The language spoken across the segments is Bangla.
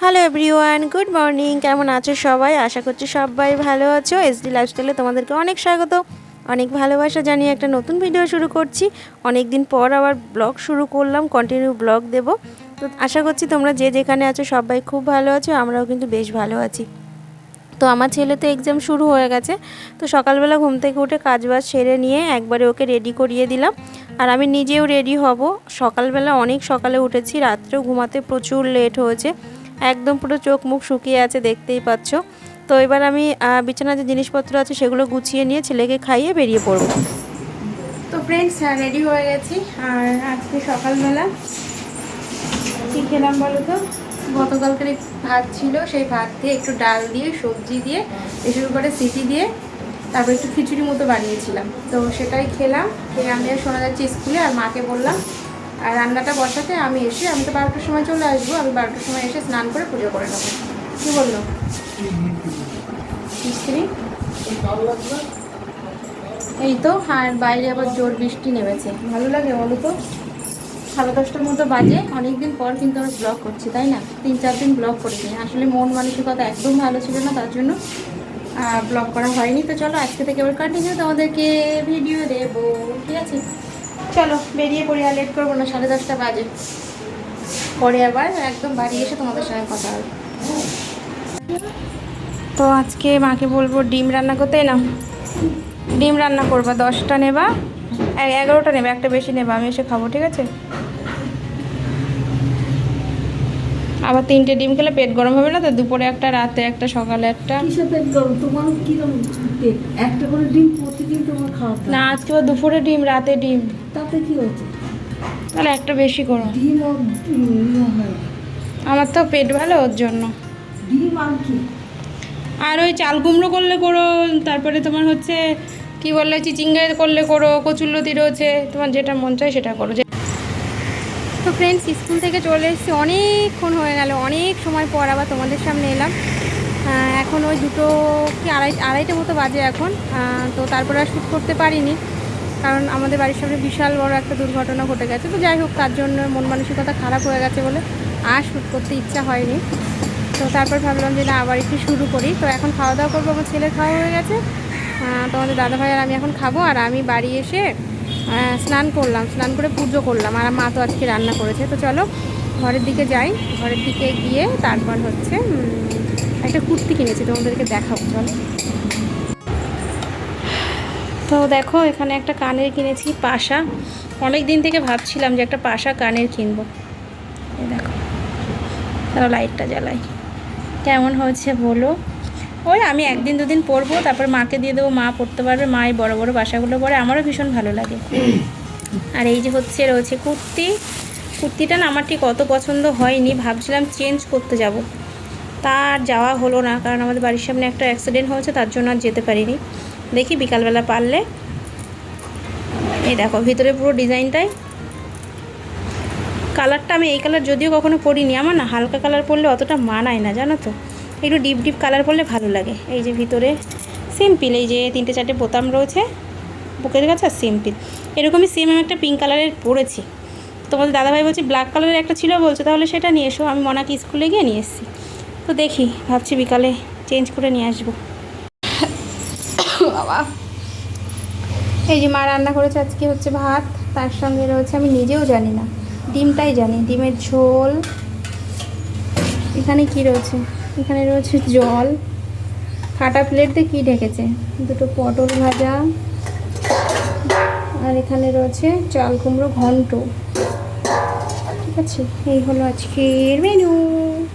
হ্যালো এভরিওয়ান গুড মর্নিং কেমন আছো সবাই? আশা করছি সবাই ভালো আছো। এস এসডি লাইফস্টাইলে তোমাদেরকে অনেক স্বাগত। অনেক ভালোবাসা জানিয়ে একটা নতুন ভিডিও শুরু করছি। অনেক দিন পর আবার ব্লগ শুরু করলাম কন্টিনিউ ব্লগ দেব। তো আশা করছি তোমরা যে যেখানে আছো সবাই খুব ভালো আছো, আমরাও কিন্তু বেশ ভালো আছি। তো আমার ছেলে তো এক্সাম শুরু হয়ে গেছে। তো সকালবেলা ঘুম থেকে উঠে কাজবাজ সেরে নিয়ে একবারে ওকে রেডি করিয়ে দিলাম। আর আমি নিজেও রেডি হব। সকালবেলা অনেক সকালে উঠেছি, রাত্রেও ঘুমাতে প্রচুর লেট হয়েছে। একদম পুরো চোখ মুখ শুকিয়ে আছে, দেখতেই পাচ্ছ। তো এবার আমি বিছানার যে জিনিসপত্র আছে সেগুলো গুছিয়ে নিয়ে ছেলেকে খাইয়ে বেরিয়ে পড়ব। তো ফ্রেন্ডস রেডি হয়ে গেছি। আর আজকে সকালবেলা কী খেলাম বলো তো? গতকালকের ভাত ছিল, সেই ভাত দিয়ে একটু ডাল দিয়ে, সবজি দিয়ে এসব করে সিটি দিয়ে, তারপর একটু খিচুড়ি মতো বানিয়েছিলাম। তো সেটাই খেলাম, খেয়ে আমি আর শোনা যাচ্ছি স্কুলে, আর মাকে বললাম আর রান্নাটা বসাতে আমি এসে, আমি তো বারোটার সময় চলে আসব, আমি বারোটার সময় এসে স্নান করে পুজো করে নেব। কী বলল? মিস্ত্রি? এই তো, আর বাইরে আবার জোর বৃষ্টি নেমেছে। ভালো লাগে বলো তো? সাড়ে দশটার মতো বাজে, অনেকদিন পর কিন্তু আমি ব্লগ করছি, তাই না? তিন, চার দিন ব্লগ করিনি। আসলে মন মানসিকতা একদম ভালো ছিল না, তার জন্য ব্লগ করা হয়নি। তো চলো, আজকে থেকে এবার কন্টিনিউ তোমাদেরকে ভিডিও দেবো। ঠিক আছে? চলো, বেরিয়ে পড়ি আর লেট করব না, সাড়ে দশটা বাজে। পরে আবার একদম বাড়ি এসে তোমাদের সঙ্গে কথা হবে। তো আজকে মাকে বলব ডিম রান্না করতে না ডিম রান্না করবা, দশটা নেবা এগারোটা নেবা, একটা বেশি নেবা, আমি এসে খাব, ঠিক আছে? আবার তিনটে ডিম খেলে পেট গরম হবে না তো দুপুরে একটা রাতে একটা সকালে একটা। পেট গরম? তোমার কিরম একটা করে ডিম প্রতিদিন তোমার খাওয়াতে না আজকে দুপুরে ডিম রাতে ডিম। তাতে কি হচ্ছে? তাহলে একটা বেশি করো ডিম ইয়ে আমার তো পেট ভালো ওর জন্য। ডিম আর কি? আর ওই চাল কুমড়ো করলে করো তারপরে তোমার হচ্ছে কি বললে চিচিঙ্গা করলে করো কচুরলতি রয়েছে তোমার যেটা মন চায় সেটা করো। তো ফ্রেন্ডস স্কুল থেকে চলে এসেছি। অনেকক্ষণ হয়ে গেল, অনেক সময় পর আবার তোমাদের সামনে এলাম। এখন ওই দুটো কি আড়াই, আড়াইটে মতো বাজে এখন। তো তারপরে আর শ্যুট করতে পারিনি, কারণ আমাদের বাড়ির সামনে বিশাল বড় একটা দুর্ঘটনা ঘটে গেছে। তো যাই হোক, তার জন্য মন মানসিকতা খারাপ হয়ে গেছে বলে আর শ্যুট করতে ইচ্ছা হয়নি। তো তারপর ভাবলাম যে না, আবার একটু শুরু করি। তো এখন খাওয়া দাওয়া করব, আমার ছেলে খাওয়া হয়ে গেছে। তোমাদের দাদা ভাই আর আমি এখন খাব, আর আমি বাড়ি এসে স্নান করলাম, স্নান করে পুজো করলাম। আর মা তো আজকে রান্না করেছে। তো চলো, ঘরের দিকে যাই। ঘরের দিকে গিয়ে তারপর হচ্ছে একটা কুর্তি কিনেছি, তোমাদেরকে দেখাবো, চলো। তো দেখো, এখানে একটা কানের কিনেছি, পাশা। অনেক দিন থেকে ভাবছিলাম যে একটা পাশা কানের কিনবো। দেখো তারা লাইটটা জ্বালাই। কেমন হয়েছে বলো? ওই আমি একদিন দুদিন পরবো, তারপর মাকে দিয়ে দেবো, মা পড়তে পারবে, মা এই বড়ো বড়ো বাসাগুলো পরে, আমারও ভীষণ ভালো লাগে। আর এই যে হচ্ছে রয়েছে কুর্তি, কুর্তিটা না আমার ঠিক অত পছন্দ হয়নি, ভাবছিলাম চেঞ্জ করতে যাব। তার যাওয়া হলো না, কারণ আমাদের বাড়ির সামনে একটা অ্যাক্সিডেন্ট হয়েছে, তার জন্য আর যেতে পারিনি। দেখি বিকালবেলা পারলে। এই দেখো, ভিতরে পুরো ডিজাইনটাই। কালারটা আমি এই কালার যদিও কখনো পরিনি, আমার না হালকা কালার পরলে অতটা মানায় না, জানো তো? একটু ডিপ ডিপ কালার পরলে ভালো লাগে। এই যে ভিতরে সিম্পল এই যে তিনটে চারটে বোতাম রয়েছে বুকের কাছে আর সিম্পল এরকমই সেম আমি একটা পিঙ্ক কালারের পরেছি। তোমাদের দাদাভাই বলছি ব্ল্যাক কালারের একটা ছিল বলছে তাহলে সেটা নিয়ে এসো আমি মনাকে স্কুলে গিয়ে নিয়ে এসেছি। তো দেখি ভাবছি বিকালে চেঞ্জ করে নিয়ে আসব। বাবা। এই যে মা রান্না করেছে আজকে হচ্ছে ভাত তার সঙ্গে রয়েছে আমি নিজেও জানি না ডিমটাই জানি ডিমের ঝোল। এখানে কি রয়েছে? এখানে রয়েছে জল। কাটা প্লেট দিয়ে কী ঢেকেছে? দুটো পটল ভাজা। আর এখানে রয়েছে চাল কুমড়ো ঘন্ট। ঠিক আছে, এই হলো আজকের মেনু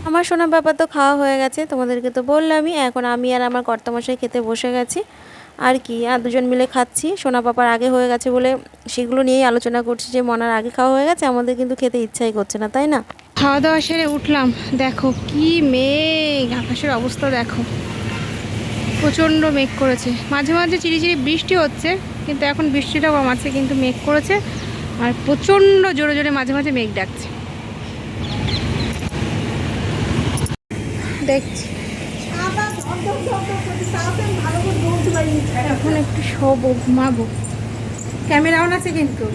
আমার সোনা বাবা তো খাওয়া হয়ে গেছে, তোমাদেরকে তো বললামই, এখন আমি আর আমার কর্তামশাই খেতে বসে গেছি। আর কি, আর দুজন মিলে খাচ্ছি। সোনা পাপার আগে হয়ে গেছে বলে সেগুলো নিয়েই আলোচনা করছি যে মনার আগে খাওয়া হয়ে গেছে, আমাদের কিন্তু খেতে ইচ্ছাই করছে না, তাই না? খাওয়া দাওয়া সেরে উঠলাম। দেখো কি মেঘ, আকাশের অবস্থা দেখো। প্রচণ্ড মেঘ করেছে। মাঝে মাঝে চিরিচিরি বৃষ্টি হচ্ছে, কিন্তু এখন বৃষ্টিটা কম আছে কিন্তু মেঘ করেছে। আর প্রচণ্ড জোরে জোরে মাঝে মাঝে মেঘ ডাকছে। দেখছি। এখন একটু শোবো, ঘুমাবো। ক্যামেরাও আছে কিন্তু।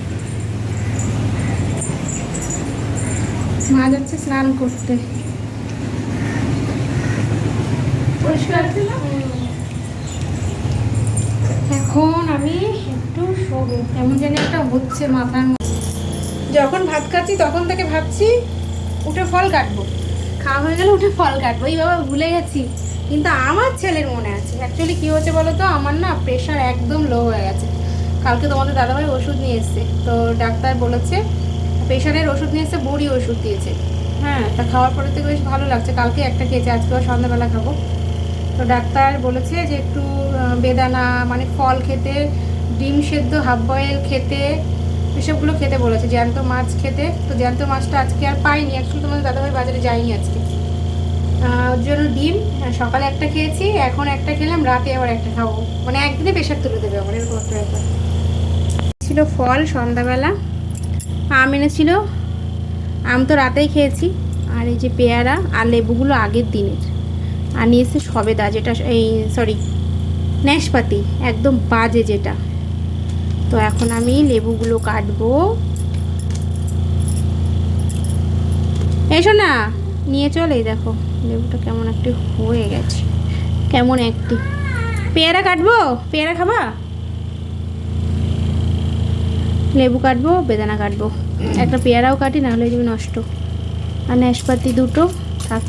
মা যাচ্ছে, স্নান করতে। এখন আমি একটু শোবো। কেমন জানি একটা হচ্ছে মাথার। যখন ভাত খাচ্ছি, তখন থেকে ভাবছি উঠে ফল কাটবো। খাওয়া হয়ে গেলে উঠে ফল কাটবো। এই বাবা ভুলে গেছি। কিন্তু আমার ছেলের মনে আছে। অ্যাকচুয়ালি কী হচ্ছে বলো তো? আমার না প্রেশার একদম লো হয়ে গেছে। কালকে তোমাদের দাদাভাই ওষুধ নিয়ে এসছে। তো ডাক্তার বলেছে প্রেশারের ওষুধ নিয়ে এসছে বড়ি ওষুধ দিয়েছে। হ্যাঁ তা খাওয়ার পরে থেকে বেশ ভালো লাগছে। কালকে একটা খেয়েছে আজকে আবার সন্ধ্যাবেলা খাব। তো ডাক্তার বলেছে যে একটু বেদানা মানে ফল খেতে ডিম সেদ্ধ হাফ বয়েল খেতে এসবগুলো খেতে বলেছে। জ্যান্ত মাছ খেতে। তো জ্যান্ত মাছটা আজকে আর পাইনি। অ্যাকচুয়ালি তোমাদের দাদাভাই বাজারে যায়নি আজকে। ওর জন্য ডিম হ্যাঁ, সকালে একটা খেয়েছি এখন একটা খেলাম রাতে আবার একটা খাব। মানে একদিনে প্রেশার তুলে দেবে আমার এরকম একটা ব্যাপার। ছিল ফল সন্ধ্যাবেলা। আম এনেছিল। আম তো রাতেই খেয়েছি। আর এই যে পেয়ারা আর লেবুগুলো আগের দিনের। আর নিয়েছে সবেদা, যেটা এই সরি ন্যাশপাতি, একদম বাজে যেটা। তো এখন আমি লেবুগুলো কাটবো। এসো না, নিয়ে চলে দেখো, লেবুটা কেমন একটি হয়ে গেছে। কেমন একটি। পেয়ারা কাটবো? পেয়ারা খাবা? লেবু কাটবো, বেদানা কাটবো। একটা পেয়ারাও কাটি না হলে নষ্ট। আর নাশপাতি দুটো, থাক।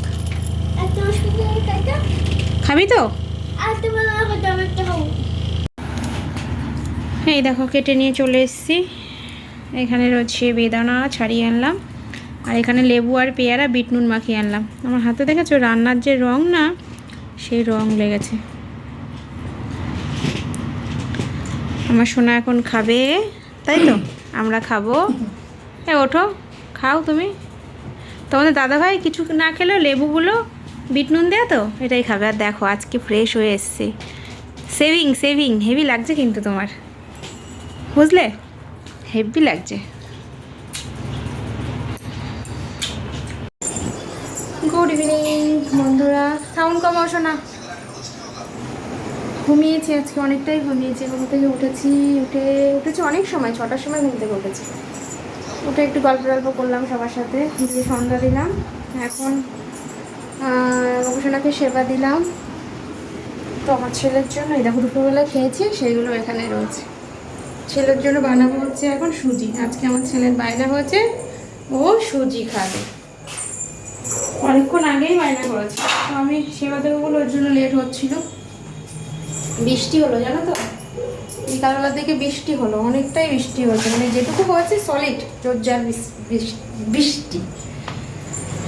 খাবি তো? এই দেখো, কেটে নিয়ে চলে এসেছি। এখানে রয়েছে বেদানা ছাড়িয়ে আনলাম। আর এখানে লেবু আর পেয়ারা বিট নুন মাখিয়ে আনলাম। আমার হাতে দেখেছ, রান্নার যে রং না, সেই রং লেগেছে। আমার সোনা এখন খাবে। তাই তো? আমরা খাব। এ, ওঠো। খাও তুমি। তোমাদের দাদাভাই কিছু না খেলেও লেবুগুলো, বিট নুন দেয়া তো, এটাই খাবে। আর দেখো, আজকে ফ্রেশ হয়ে এসছে। সেভিং সেভিং হেভি লাগছে কিন্তু তোমার। বুঝলে? হেভি লাগছে। গুড ইভিনিং বন্ধুরা। সাউন্ড আসো না। ঘুমিয়েছি, আজকে অনেকটাই ঘুমিয়েছি, ঘুম থেকে উঠেছি, উঠে, উঠেছি অনেক সময়, ছটার সময় ঘুম থেকে উঠেছি। উঠে একটু গল্প টল্প করলাম সবার সাথে, দিয়ে সন্ধ্যা দিলাম, এখন গবেষণাকে সেবা দিলাম। তো আমার ছেলের জন্য, এই দেখো দুপুরবেলা খেয়েছি সেগুলো এখানে রয়েছে। ছেলের জন্য বানাবো হচ্ছে এখন সুজি। আজকে আমার ছেলের বায়না হয়েছে, ও সুজি খাবে। অনেকক্ষণ আগেই বায়না করেছে। তো আমি সেবা দেবো বলে ওর জন্য লেট হচ্ছিল। বৃষ্টি হলো, জানো তো? বিকালবেলার থেকে বৃষ্টি হলো, অনেকটাই বৃষ্টি হয়েছে। মানে যেটুকু হয়েছে সলিড জোরজার বৃষ- বৃষ- বৃষ্টি।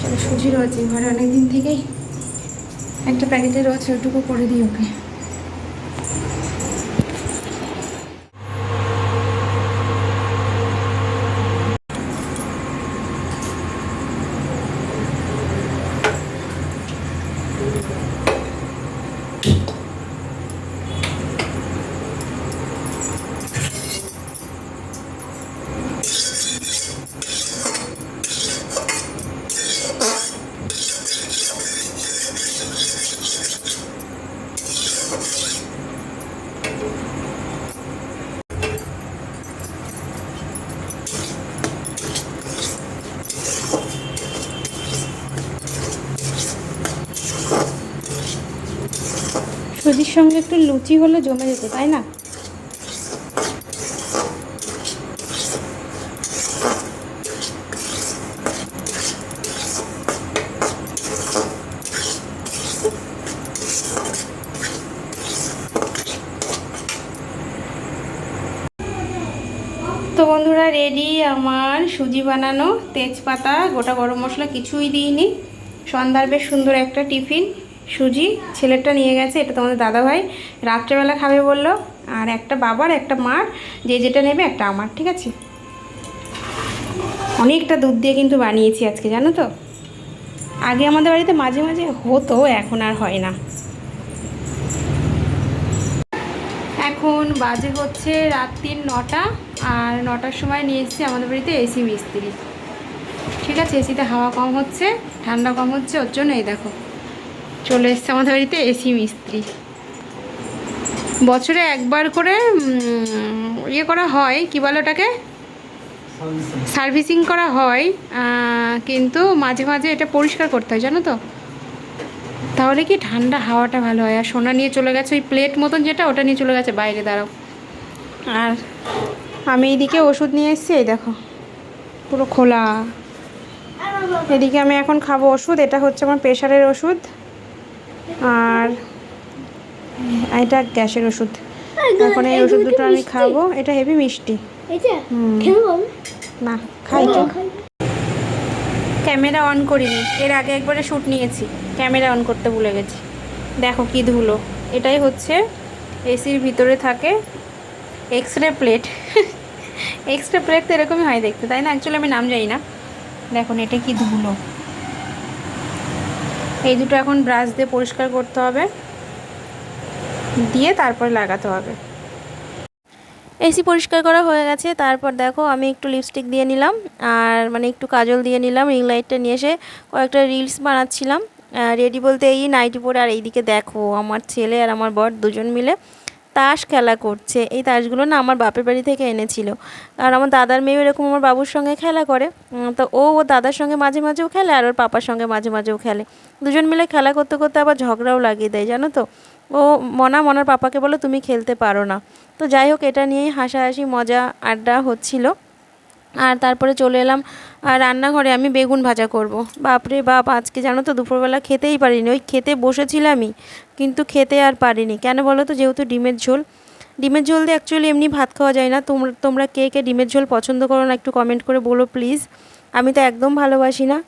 চলো সুজি রয়েছে ঘরে অনেক দিন থেকেই একটা প্যাকেটে রয়েছে ওটুকু করে দিই ওকে। সুজির সঙ্গে একটু লুচি হলে জমে যেত, তাই না? তো বন্ধুরা রেডি আমার সুজি বানানো, তেজপাতা, গোটা গরম মশলা কিছুই দিইনি। সন্ধ্যার বেশ সুন্দর একটা টিফিন। সুজি, ছেলেরটা নিয়ে গেছে, এটা তোমাদের দাদাভাই। রাত্রেবেলা খাবে বলল, আর একটা বাবার, একটা মার, যে যেটা নেবে একটা আমার, ঠিক আছে? অনেকটা দুধ দিয়ে কিন্তু বানিয়েছি আজকে, জানো তো? আগে আমাদের বাড়িতে মাঝে মাঝে হতো, এখন আর হয় না। এখন বাজে হচ্ছে রাত্রির নটা, আর নটার সময় নিয়ে এসেছি আমাদের বাড়িতে এসি মিস্ত্রি। ঠিক আছে, এসিতে হাওয়া কম হচ্ছে, ঠান্ডা কম হচ্ছে, ওর জন্য এই দেখো। চলে এসছে আমাদের বাড়িতে এসি মিস্ত্রি। বছরে একবার করে ইয়ে করা হয়, কি বলে ওটাকে? সার্ভিসিং করা হয় কিন্তু মাঝে মাঝে এটা পরিষ্কার করতে হয়, জানো তো? তাহলে কি ঠান্ডা হাওয়াটা ভালো হয়? আর সোনা নিয়ে চলে গেছে, ওই প্লেট মতন যেটা, ওটা নিয়ে চলে গেছে, বাইরে দাঁড়াও। আর আমি এইদিকে ওষুধ নিয়ে এসেছি, এই দেখো, পুরো খোলা। এদিকে আমি এখন খাব ওষুধ, এটা হচ্ছে আমার প্রেশারের ওষুধ। আর এটা গ্যাসের ওষুধ। এখন এই ওষুধ দুটো আমি খাব। এটা হেভি মিষ্টি? না খাই তো। ক্যামেরা অন করিনি। এর আগে একবারে শ্যুট নিয়েছি। ক্যামেরা অন করতে ভুলে গেছি। দেখো কি ধুলো। এটাই হচ্ছে এসির ভিতরে থাকে X ray plate. X ray plate তো এরকমই হয় দেখতে তাই না? অ্যাকচুয়ালি আমি নাম জানি না। দেখুন এটা কি ধুলো। এই দুটো এখন ব্রাশ দিয়ে পরিষ্কার করতে হবে। দিয়ে তারপর লাগাতে হবে। এসি পরিষ্কার করা হয়ে গেছে। তারপর দেখো আমি একটু লিপস্টিক দিয়ে নিলাম আর মানে একটু কাজল দিয়ে নিলাম রিং লাইটটা নিয়ে এসে কয়েকটা রিলস বানাচ্ছিলাম। রেডি বলতে এই নাইটি পরে আর এইদিকে দেখো, আমার ছেলে আর আমার বর দুজন মিলে। তাস খেলা করছে। এই তাসগুলো না আমার বাপের বাড়ি থেকে এনেছিল। আর আমার দাদার মেয়েও এরকম আমার বাবুর সঙ্গে খেলা করে। তো ও ও দাদার সঙ্গে মাঝে মাঝেও খেলে আর ওর পাপার সঙ্গে মাঝে মাঝেও খেলে। দুজন মিলে খেলা করতে করতে আবার ঝগড়াও লাগিয়ে দেয়, জানো তো? ও মনা মনার পাপাকে বলো, তুমি খেলতে পারো না। তো যাই হোক, এটা নিয়েই হাসাহাসি, মজা, আড্ডা হচ্ছিল। আর তারপরে চলে এলাম, আর রান্নাঘরে আমি বেগুন ভাজা করব। বাপরে বাপ, আজকে জানো তো দুপুরবেলা খেতেই পারিনি। ওই খেতে বসেছিলামই, কিন্তু খেতে আর পারিনি। কেন বলো তো? যেহেতু ডিমের ঝোল। ডিমের ঝোল দিয়ে অ্যাকচুয়ালি এমনি ভাত খাওয়া যায় না। তোমরা তোমরা কে কে ডিমের ঝোল পছন্দ করো না একটু কমেন্ট করে বলো প্লিজ আমি তো একদম ভালোবাসি না।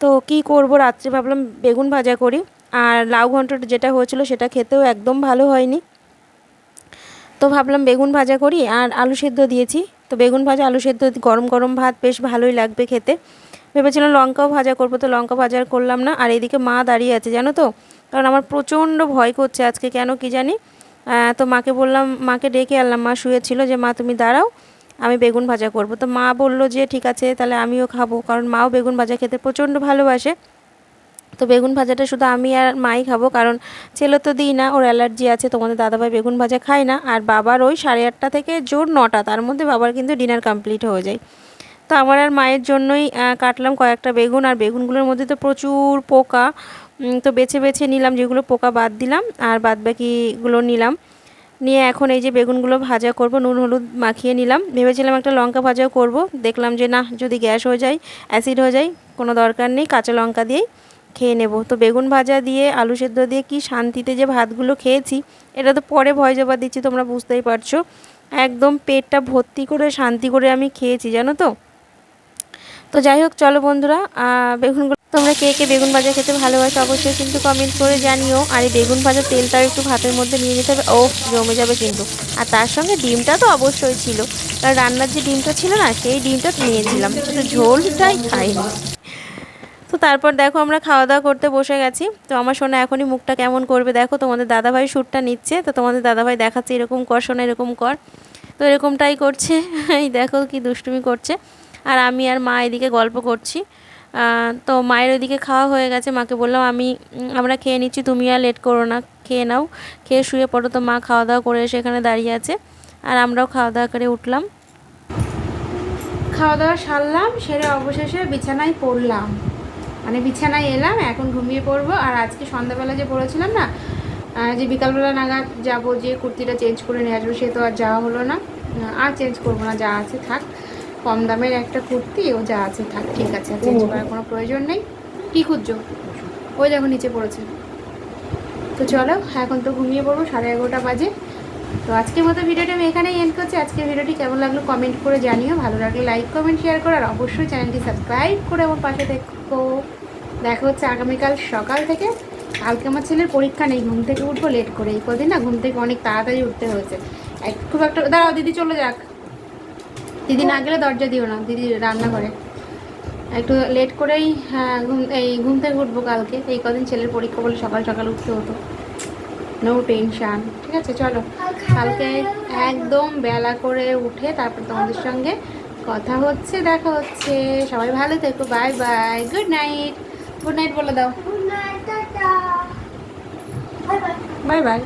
তো কি করব? রাত্রে ভাবলাম বেগুন ভাজা করি। আর লাউ ঘন্টটা যেটা হয়েছিল সেটা খেতেও একদম ভালো হয়নি। তো ভাবলাম বেগুন ভাজা করি, আর আলু সেদ্ধ দিয়েছি। তো বেগুন ভাজা, আলু সেদ্ধ, গরম গরম ভাত বেশ ভালোই লাগবে খেতে। ভেবেছিলাম লঙ্কাও ভাজা করব, তো লঙ্কা ভাজা আর করলাম না। আর এইদিকে মা দাঁড়িয়ে আছে, জানো তো? কারণ আমার প্রচণ্ড ভয় করছে আজকে, কেন কি জানি? তো মাকে বললাম, মাকে ডেকে আনলাম। মা শুয়েছিল যে, মা, তুমি দাঁড়াও, আমি বেগুন ভাজা করব। তো মা বলল যে, ঠিক আছে, তাহলে আমিও খাব। কারণ মাও বেগুন ভাজা খেতে প্রচণ্ড ভালোবাসে। তো বেগুন ভাজাটা শুধু আমি আর মাই খাব, কারণ ছেলে তো দিই না, ওর অ্যালার্জি আছে তোমাদের দাদাভাই বেগুন ভাজা খায় না। আর বাবার ওই সাড়ে আটটা থেকে জোর নটা, তার মধ্যে বাবার কিন্তু ডিনার কমপ্লিট হয়ে যায়। তো আমার আর মায়ের জন্যই কাটলাম কয়েকটা বেগুন, আর বেগুনগুলোর মধ্যে তো প্রচুর পোকা। তো বেছে বেছে নিলাম, যেগুলো পোকা বাদ দিলাম, আর বাদ বাকিগুলো নিলাম। নিয়ে এখন এই যে বেগুনগুলো ভাজা করব, নুন, হলুদ মাখিয়ে নিলাম। ভেবেছিলাম একটা লঙ্কা ভাজাও করব, দেখলাম যে না, যদি গ্যাস হয়ে যায়, অ্যাসিড হয়ে যায়, কোনো দরকার নেই, কাঁচা লঙ্কা দিয়েই। খেয়ে নেব। তো বেগুন ভাজা দিয়ে, আলু সেদ্ধ দিয়ে কি শান্তিতে যে ভাতগুলো খেয়েছি, এটা তো পরে ভয় জবা দিচ্ছি, তোমরা বুঝতেই পারছ। একদম পেটটা ভর্তি করে, শান্তি করে আমি খেয়েছি, জানো তো? তো যাই হোক, চলো বন্ধুরা বেগুনগুলো তোমরা কে কে বেগুন ভাজা খেতে ভালোবাসো অবশ্যই কিন্তু কমেন্ট করে জানিও। আর এই বেগুন ভাজার তেলটাও একটু ভাতের মধ্যে নিয়ে যেতে হবে। ও জমে যাবে কিন্তু। আর তার সঙ্গে ডিমটা তো অবশ্যই ছিল। কারণ রান্নার যে ডিমটা ছিল না, সেই ডিমটা নিয়েছিলাম। শুধু ঝোলটাই খাইনি। তো তারপর দেখো আমরা খাওয়া দাওয়া করতে বসে গেছি। তো আমার সোনা এখনই মুখটা কেমন করবে দেখো? তোমাদের দাদাভাই শ্যুটটা নিচ্ছে। তো তোমাদের দাদাভাই দেখাচ্ছে এরকম কর, সোনা এরকম কর। তো এরকমটাই করছে। এই দেখো কি দুষ্টুমি করছে। আর আমি আর মা এদিকে গল্প করছি। তো মায়ের ওইদিকে খাওয়া হয়ে গেছে। মাকে বললাম, আমি, আমরা খেয়ে নিচ্ছি। তুমি আর লেট করো না। খেয়ে নাও। খেয়ে শুয়ে পড়ো। তো মা খাওয়া দাওয়া করে এসে এখানে দাঁড়িয়ে আছে। আর আমরাও খাওয়া দাওয়া করে উঠলাম। খাওয়া দাওয়া সারলাম, সেরে অবশেষে বিছানায় পড়লাম। মানে বিছানায় এলাম এখন ঘুমিয়ে পড়ব। আর আজকে সন্ধ্যাবেলা যে পড়েছিলাম না যে বিকালবেলা নাগাদ যাব যে কুর্তিটা চেঞ্জ করে নিয়ে আসব সে তো আর যাওয়া হলো না। আর চেঞ্জ করব না যা আছে থাক। কম দামের একটা কুর্তি ও যা আছে থাক ঠিক আছে চেঞ্জ করার কোনো প্রয়োজন নেই। কি খুঁজছো? ওই দেখো নিচে পড়েছে। তো চলো এখন তো ঘুমিয়ে পড়ব সাড়ে এগারোটা বাজে। তো আজকের মতো ভিডিওটা আমি এখানেই এন্ড করছি। আজকের ভিডিওটি কেমন লাগল কমেন্ট করে জানিও। ভালো লাগলে লাইক কমেন্ট শেয়ার করো। আর অবশ্যই চ্যানেলটি সাবস্ক্রাইব করে আমার পাশে দেখো দেখা হচ্ছে আগামীকাল সকাল থেকে। কালকে আমার ছেলের পরীক্ষা নেই। ঘুম থেকে উঠবো লেট করে। এই কদিন না ঘুম থেকে অনেক তাড়াতাড়ি উঠতে হয়েছে। খুব একটা দাঁড়াও, দিদি চলে যাক। দিদি না গেলে দরজা দিও না। দিদি রান্না করে একটু লেট করেই হ্যাঁ ঘুম এই ঘুম থেকে উঠবো কালকে। এই কদিন ছেলের পরীক্ষা বলে সকাল সকাল উঠতে হতো। নো টেনশান ঠিক আছে চলো। কালকে একদম বেলা করে উঠে তারপর তোমাদের সঙ্গে কথা হচ্ছে দেখা হচ্ছে। সবাই ভালো থেকো bye bye good night good night বলে দাও. Bye bye